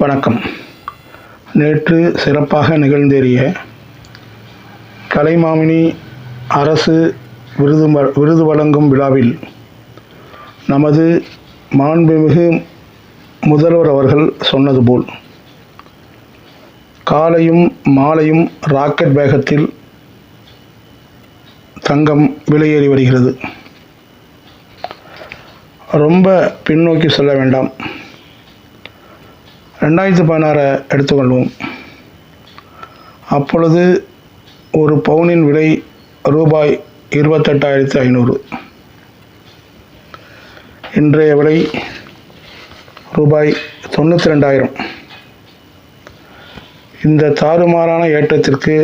வணக்கம். நேற்று சிறப்பாக நிகழ்ந்தேறிய கலைமாமினி அரசு விருது வ- விருது வழங்கும் விழாவில் நமது மாண்புமிகு முதல்வர் அவர்கள் சொன்னது போல் காலையும் மாலையும் ராக்கெட் வேகத்தில் தங்கம் விலையேறி வருகிறது. ரொம்ப பின்னோக்கி செல்ல வேண்டாம். ரெண்டாயிரத்தி பதினாறை எடுத்துக்கொள்வோம். அப்பொழுது ஒரு பவுனின் விலை ரூபாய் இருபத்தெட்டாயிரத்து ஐநூறு. இன்றைய விலை ரூபாய் தொண்ணூற்றி ரெண்டாயிரம் இந்த தாறுமாறான ஏற்றத்திற்கு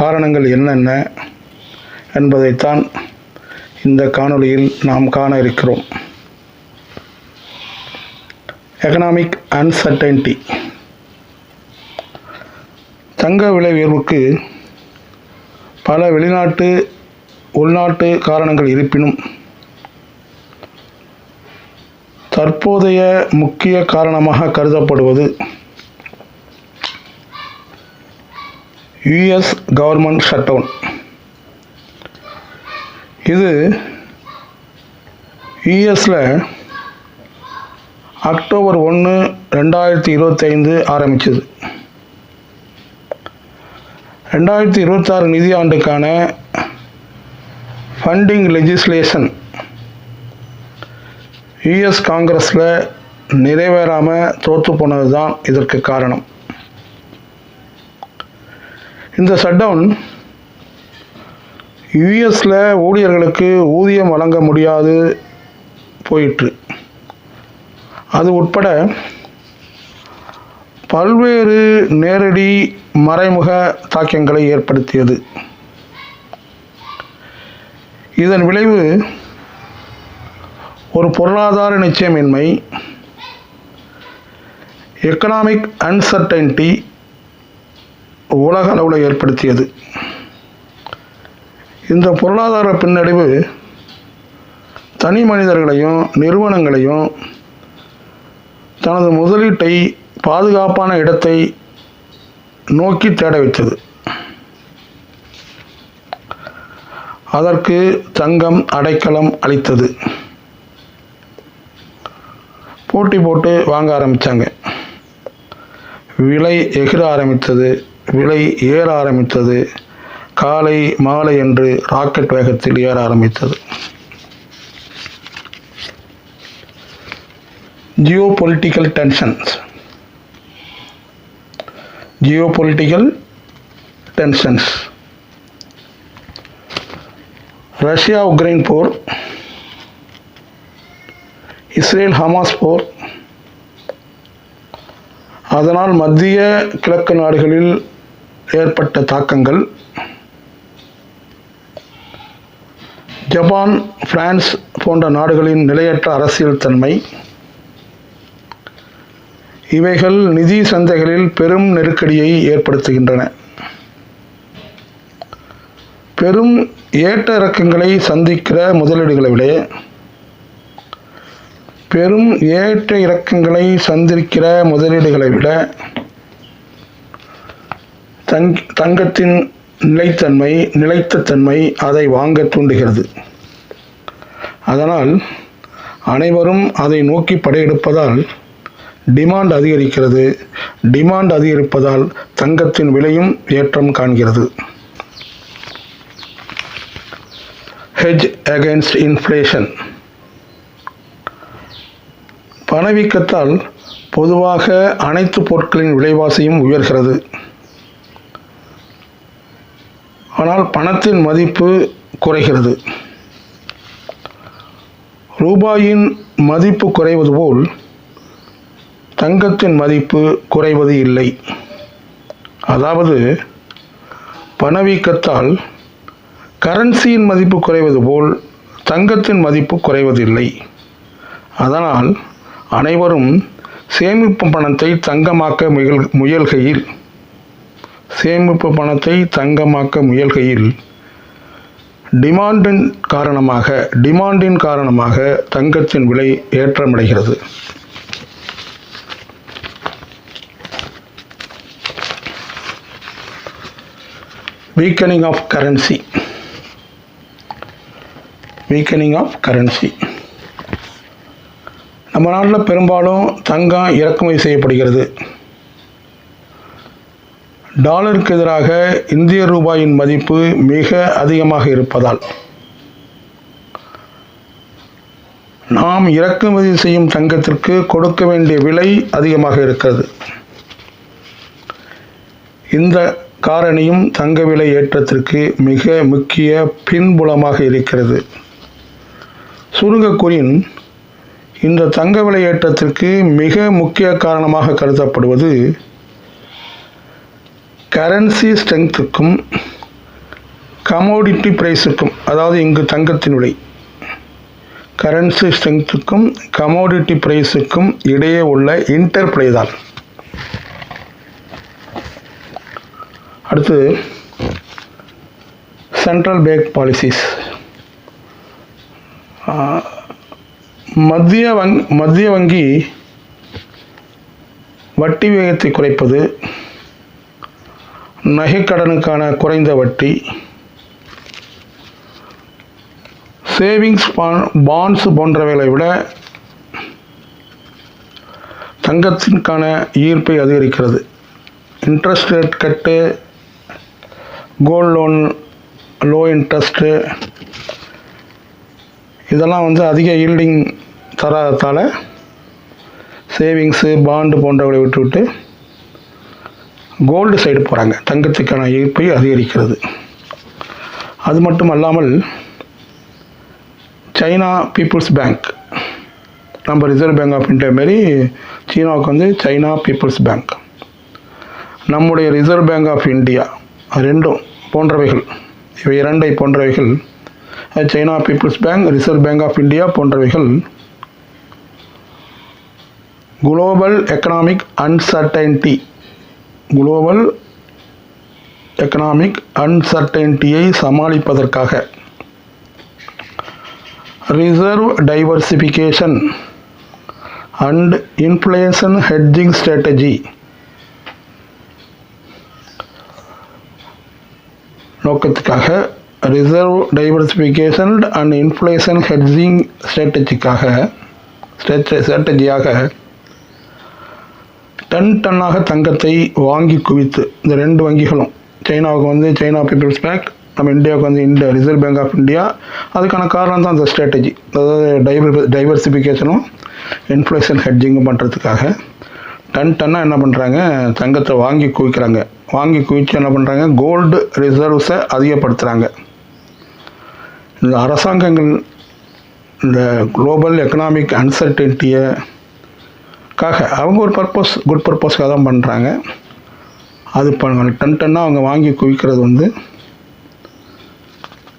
காரணங்கள் என்னென்ன என்பதைத்தான் இந்த காணொளியில் நாம் காண இருக்கிறோம். எக்கனாமிக் அன்சர்டைன்டி தங்க விலை உயர்வுக்கு பல வெளிநாட்டு உள்நாட்டு காரணங்கள் இருப்பினும் தற்போதைய முக்கிய காரணமாக கருதப்படுவது யுஎஸ் கவர்மெண்ட் ஷட்டவுன் இது யுஎஸில் அக்டோபர் ஒன்று ரெண்டாயிரத்தி இருபத்தைந்து ஆரம்பித்தது ரெண்டாயிரத்தி இருபத்தாறு நிதியாண்டுக்கான ஃபண்டிங் லெஜிஸ்லேஷன் யுஎஸ் காங்கிரஸில் நிறைவேறாமல் தோற்று போனது தான் இதற்கு காரணம். இந்த ஷட்டவுன் யுஎஸில் ஊழியர்களுக்கு ஊதியம் வழங்க முடியாது போயிற்று. அது உட்பட பல்வேறு நேரடி மறைமுக தாக்கங்களை ஏற்படுத்தியது. இதன் விளைவு ஒரு பொருளாதார நிச்சயமின்மை எக்கனாமிக் அன்சர்டன்டி உலக அளவில் ஏற்படுத்தியது. இந்த பொருளாதார பின்னடைவு தனி மனிதர்களையும் நிறுவனங்களையும் தனது முதலீட்டை பாதுகாப்பான இடத்தை நோக்கி தேட வைத்தது. அதற்கு தங்கம் அடைக்கலம் அளித்தது. போட்டி போட்டு வாங்க ஆரம்பித்தாங்க விலை எகிர ஆரம்பித்தது. விலை ஏற ஆரம்பித்தது. காலை மாலை என்று ராக்கெட் வேகத்தில் ஏற ஆரம்பித்தது. Geopolitical tensions. Geopolitical tensions. Russia Ukraine போர் இஸ்ரேல் ஹமாஸ் போர் அதனால் மத்திய கிழக்கு நாடுகளில் ஏற்பட்ட தாக்கங்கள். ஜப்பான் பிரான்ஸ் போன்ற நாடுகளின் நிலையற்ற அரசியல் தன்மை. இவைகள் நிதி சந்தைகளில் பெரும் நெருக்கடியை ஏற்படுத்துகின்றன. பெரும் ஏற்ற இறக்கங்களை சந்திக்கிற முதலீடுகளை விட பெரும் ஏற்ற இறக்கங்களை சந்திக்கிற முதலீடுகளை விட தங் தங்கத்தின் நிலைத்தன்மை நிலைத்த தன்மை அதை வாங்க தூண்டுகிறது. அதனால் அனைவரும் அதை நோக்கி படையெடுப்பதால் டிமாண்ட் அதிகரிக்கிறது. டிமாண்ட் அதிகரிப்பதால் தங்கத்தின் விலையும் ஏற்றம் காண்கிறது. ஹெஜ் அகேன்ஸ்ட் இன்ஃப்ளேஷன் பணவீக்கத்தால் பொதுவாக அனைத்து பொருட்களின் விலைவாசியும் உயர்கிறது. ஆனால் பணத்தின் மதிப்பு குறைகிறது. ரூபாயின் மதிப்பு குறைவது போல் தங்கத்தின் மதிப்பு குறைவது இல்லை. அதாவது பணவீக்கத்தால் கரன்சியின் மதிப்பு குறைவது போல் தங்கத்தின் மதிப்பு குறைவதில்லை. அதனால் அனைவரும் சேமிப்பு பணத்தை தங்கமாக்க முயல் முயல்கையில் சேமிப்பு பணத்தை தங்கமாக்க முயல்கையில் டிமாண்டின் காரணமாக டிமாண்டின் காரணமாக தங்கத்தின் விலை ஏற்றமடைகிறது. Weakening of currency. Weakening of currency. நம்ம நாட்டில் பெரும்பாலும் தங்கம் இறக்குமதி செய்யப்படுகிறது. டாலருக்கு எதிராக இந்திய ரூபாயின் மதிப்பு மிக அதிகமாக இருப்பதால். நாம் இறக்குமதி செய்யும் தங்கத்திற்கு கொடுக்க வேண்டிய விலை அதிகமாக இருக்கிறது. இந்த காரணியும் தங்க விலை ஏற்றத்திற்கு மிக முக்கிய பின்புலமாக இருக்கிறது. சுருங்கக்கூறின் இந்த தங்க விலை ஏற்றத்திற்கு மிக முக்கிய காரணமாக கருதப்படுவது கரன்சி ஸ்ட்ரென்த்துக்கும் கமோடிட்டி ப்ரைஸுக்கும் அதாவது இங்கு தங்கத்தின் விலை. கரன்சி ஸ்ட்ரென்த்துக்கும் கமோடிட்டி ப்ரைஸுக்கும் இடையே உள்ள இன்டர்பிளே தான். அடுத்து சென்ட்ரல் பேங்க் பாலிசிஸ் மத்திய வங் மத்திய வங்கி வட்டி விகிதத்தை குறைப்பது நகைக்கடனுக்கான குறைந்த வட்டி சேவிங்ஸ் பாண்ட்ஸ் போன்றவைகளை விட தங்கத்திற்கான ஈர்ப்பை அதிகரிக்கிறது. Interest rate cut gold loan low interest இதெல்லாம் வந்து அதிக ஈல்டிங் தராததால் சேவிங்ஸு பாண்டு போன்றவர்களை விட்டுவிட்டு கோல்டு சைடு போகிறாங்க தங்கத்துக்கான ஈர்ப்பை அதிகரிக்கிறது. அது மட்டும் அல்லாமல் சைனா பீப்புள்ஸ் பேங்க் நம்ம ரிசர்வ் பேங்க் ஆஃப் இந்தியா மாரி சீனாவுக்கு வந்து சைனா பீப்புள்ஸ் பேங்க் நம்முடைய ரிசர்வ் பேங்க் ஆஃப் இந்தியா ரெண்டும் போன்றவைகள். இவை இரண்டை போன்றவைகள். China people's bank reserve bank of India போன்றவைகள். Global economic uncertainty global economic அன்சர்டைன்டியை சமாளிப்பதற்காக. Reserve diversification and inflation hedging strategy. நோக்கத்துக்காக reserve diversification and inflation hedging ஸ்ட்ராட்டஜிக்காக ஸ்ட்ராட்டஜியாக டன் டன்னாக தங்கத்தை வாங்கி குவித்து இந்த ரெண்டு வங்கிகளும் சைனாவுக்கு வந்து சைனா பீப்புள்ஸ் பேங்க் நம்ம இந்தியாவுக்கு வந்து India reserve bank of India அதுக்கான காரணம் தான் அந்த ஸ்ட்ராட்டஜி அதாவது டைவர் டைவர்சிஃபிகேஷனும் இன்ஃப்ளேஷன் ஹெட்ஜிங்கும் பண்ணுறதுக்காக டன் டன்னாக என்ன பண்ணுறாங்க தங்கத்தை வாங்கி குவிக்கிறாங்க. வாங்கி குவிச்சு என்ன பண்ணுறாங்க கோல்டு ரிசர்வ்ஸை அதிகப்படுத்துகிறாங்க இந்த அரசாங்கங்கள் இந்த குளோபல் எக்கனாமிக் அன்சர்டன்ட்டியக்காக அவங்க ஒரு பர்பஸ் குட் பர்பஸ்க்காக தான் பண்ணுறாங்க அது பண்ண டன் டன்னாக அவங்க வாங்கி குவிக்கிறது வந்து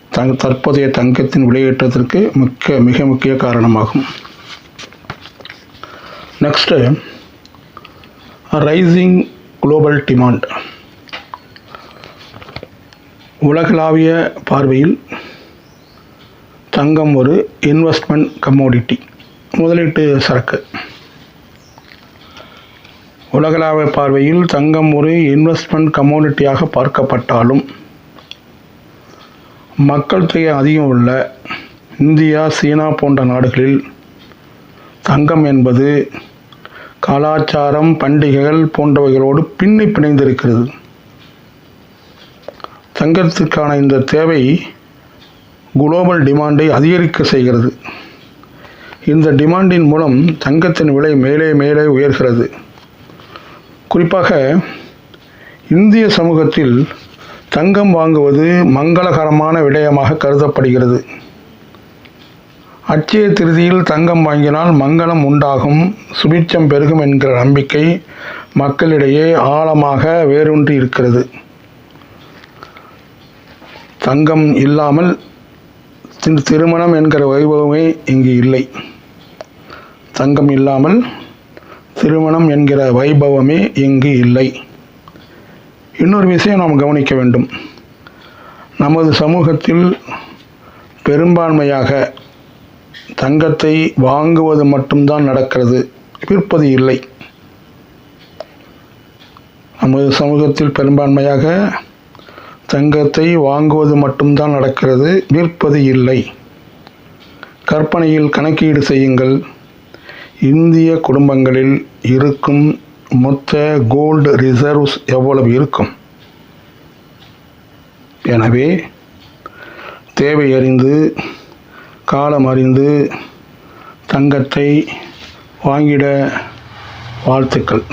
தங்க தற்போதைய தங்கத்தின் விலையேற்றத்திற்கு மிக்க மிக முக்கிய காரணமாகும். நெக்ஸ்ட்டு ரைசிங் குளோபல் டிமாண்ட் உலகளாவிய பார்வையில் தங்கம் ஒரு இன்வெஸ்ட்மெண்ட் கமோடிட்டி முதலீட்டு சரக்கு. உலகளாவிய பார்வையில் தங்கம் ஒரு இன்வெஸ்ட்மெண்ட் கமோடிட்டியாக பார்க்கப்பட்டாலும் மக்கள் தொகை அதிகம் உள்ள இந்தியா சீனா போன்ற நாடுகளில் தங்கம் என்பது கலாச்சாரம் பண்டிகைகள் போன்றவைகளோடு பின்னி பிணைந்திருக்கிறது. தங்கத்திற்கான இந்த தேவை குளோபல் டிமாண்டை அதிகரிக்க செய்கிறது. இந்த டிமாண்டின் மூலம் தங்கத்தின் விலை மேலே மேலே உயர்கிறது. குறிப்பாக இந்திய சமூகத்தில் தங்கம் வாங்குவது மங்களகரமான விடயமாக கருதப்படுகிறது. அச்சய திருதியில் தங்கம் வாங்கினால் மங்களம் உண்டாகும் சுபிட்சம் பெருகும் என்கிற நம்பிக்கை மக்களிடையே ஆழமாக வேரூன்றி இருக்கிறது. தங்கம் இல்லாமல் திருமணம் என்கிற வைபவமே இங்கு இல்லை. தங்கம் இல்லாமல் திருமணம் என்கிற வைபவமே இங்கு இல்லை. இன்னொரு விஷயம் நாம் கவனிக்க வேண்டும். நமது சமூகத்தில் பெரும்பான்மையாக தங்கத்தை வாங்குவது மட்டும்தான் நடக்கிறது. விற்பது இல்லை. நமது சமூகத்தில் பெரும்பான்மையாக தங்கத்தை வாங்குவது மட்டும்தான் நடக்கிறது விற்பது இல்லை. கற்பனையில் கணக்கீடு செய்யுங்கள். இந்திய குடும்பங்களில் இருக்கும் மொத்த கோல்டு ரிசர்வ்ஸ் எவ்வளவு இருக்கும்? எனவே தேவை அறிந்து காலம் அறிந்து தங்கத்தை வாங்கிட வாழ்த்துக்கள்.